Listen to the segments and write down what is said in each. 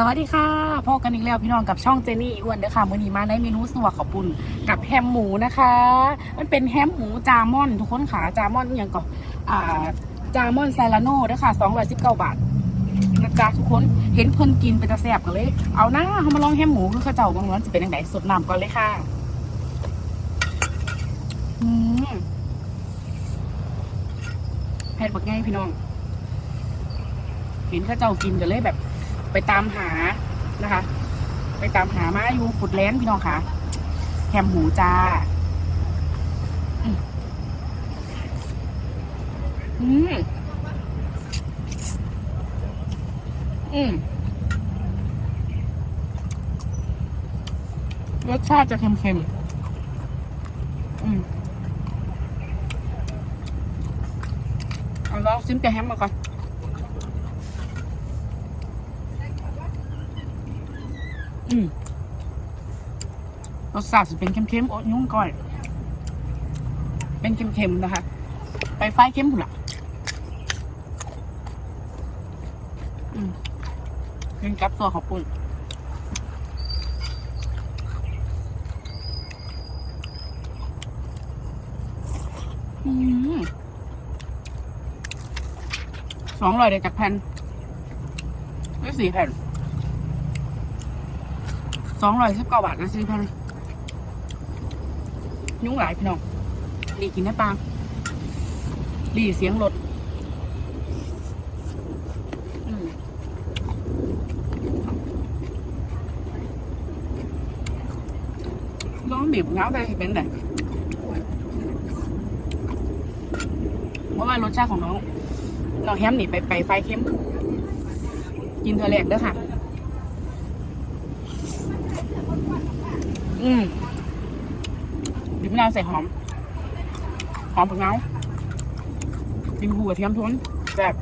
สวัสดีค่ะพบกันอีกแล้วพี่น้องกับช่องเจนี่อ้วนเด้อค่ะมื้อนี้มาในเมนูสัวขอบปุนกับแฮมหมูนะคะ มันเป็นแฮมหมูจามอน ทุกคนขาจามอนอย่างก่อนอ่าจามอนไซลาโน่เด้อค่ะ219บาทนะจ๊ะทุกคนเห็นเพิ่นกินเป็นตะแซ่บกันเลย เอาหน้าเขามาลองแฮมหมูคือเขาเจ้าบางวันจะเป็นยังไงสดน้ำก่อนเลยค่ะอืมเผ็ดบักง่ายพี่น้อง เห็นข้าเจ้ากินกันเลยแบบ ไปตามหานะคะ ไปตามหามาอยู่ฟุดแลนด์พี่น้องค่ะแฮมหูจ้าอืมอืมรสชาติจะเค็มๆ อืมเอาลองซิมแต่แฮมมาก่อน อืมรสชาติจะเป็นเค็มๆโอ๊ตยุ่งก่อย เป็นเค็มๆนะคะ ไปไฟเค็มผุนละอืมเป็นกับตัวของปุ่นอืมสองร้อยเดียจากแผ่นไม่สี่แผ่น สองร้อยสิบเก้าบาทนะซื้อพันยุ่งหลายพี่น้องดีกินได้ปางดีเสียงรถอืมลองบีบเงาไปเป็นไงเพราะว่ารสชาติของน้อง น้องแฮมนี่ไปไปไฟเข้ม กินเธอแรกเด้อค่ะ อืมบีบมะนาวใส่หอม หอมผักเนากินหูกระเทียมทุนแบบ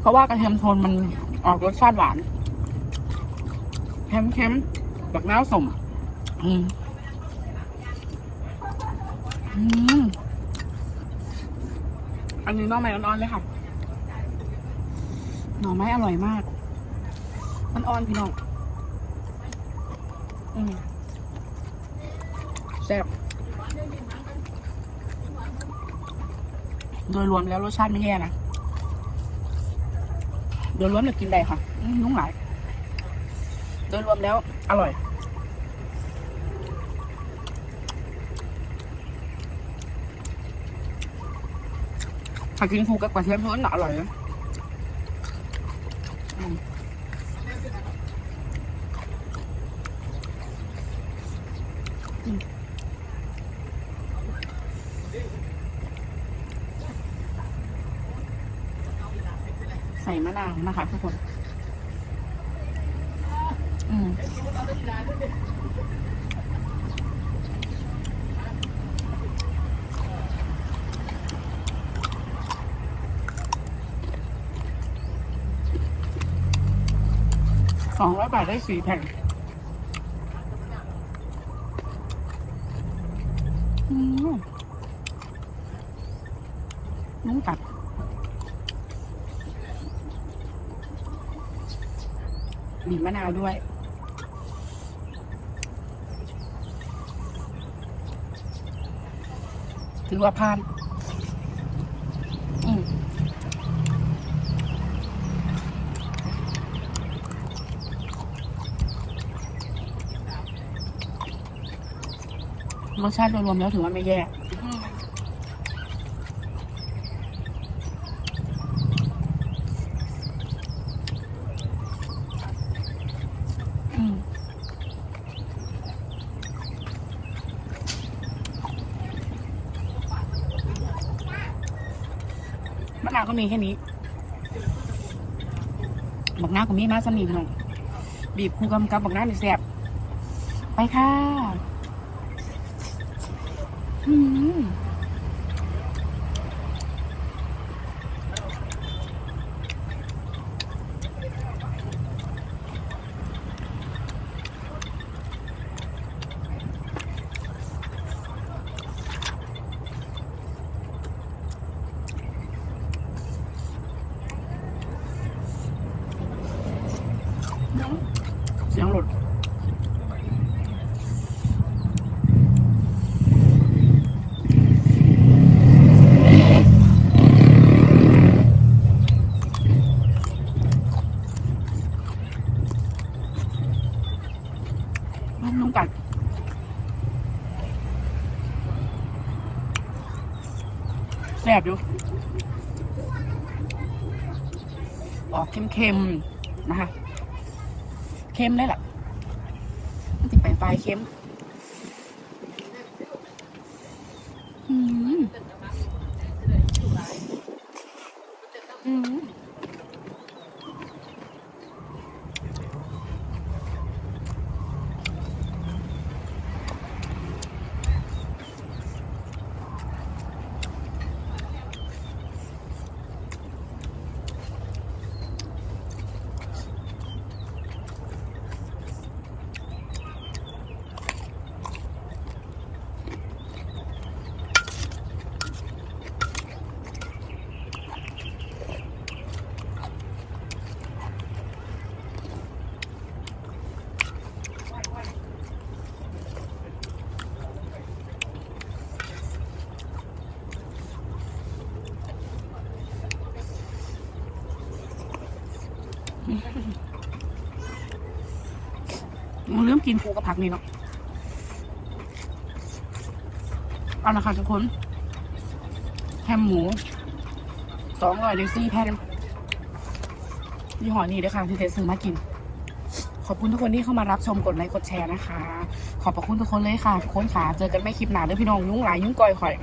เพราะว่ากระเทียมโทนมันออกรสชาติหวานเค็มเค็มๆบักน้าวสมอืมอืมอันนี้น้องใหม่ร้อนๆเลยค่ะ หน่อไม้อร่อยมาก มันอ่อนพี่น้องอืมแซ่บโดยรวมแล้วรสชาติไม่แย่นะ โดยรวมเนี่ยกินได้ค่ะนุ่งหลาย โดยรวมแล้วอร่อย ถ้ากินคู่กับกระเทียมโทนน่ะอร่อยนะอืม ใส่มะนาวนะคะทุกคนอืมสองร้อยบาทได้สี่แผ่นอืมนุ่มกัด บีบมะนาวด้วย ถือว่าผ่านรสชาติโดยรวมแล้วถือว่าไม่แย่ อืม หน้าก็มีแค่นี้บักหน้าก็มีมาสมีพี่น้องบีบคู่กำกับบักหน้าวนี่แสบไปค่ะ อืม แซ่บอยู่ ออกเค็มๆ นะคะ เค็มเลยล่ะติดไปไฟเค็ม อืม มันลืมกินผูกับผักนี่เนาะเอาละค่ะทุกคนแฮมหมูสองร้อยเดซี่แผ่นยี่ห้อนี้ด้วยค่ะที่เทซื้อมากิน ขอบคุณทุกคนที่เข้ามารับชมกดไลค์กดแชร์นะคะ ขอบพระคุณทุกคนเลยค่ะ ทุกคนค่ะ เจอกันไม่คลิปหนาเด้อพี่น้อง ยุ่งหลายยุ่งกอยข่อย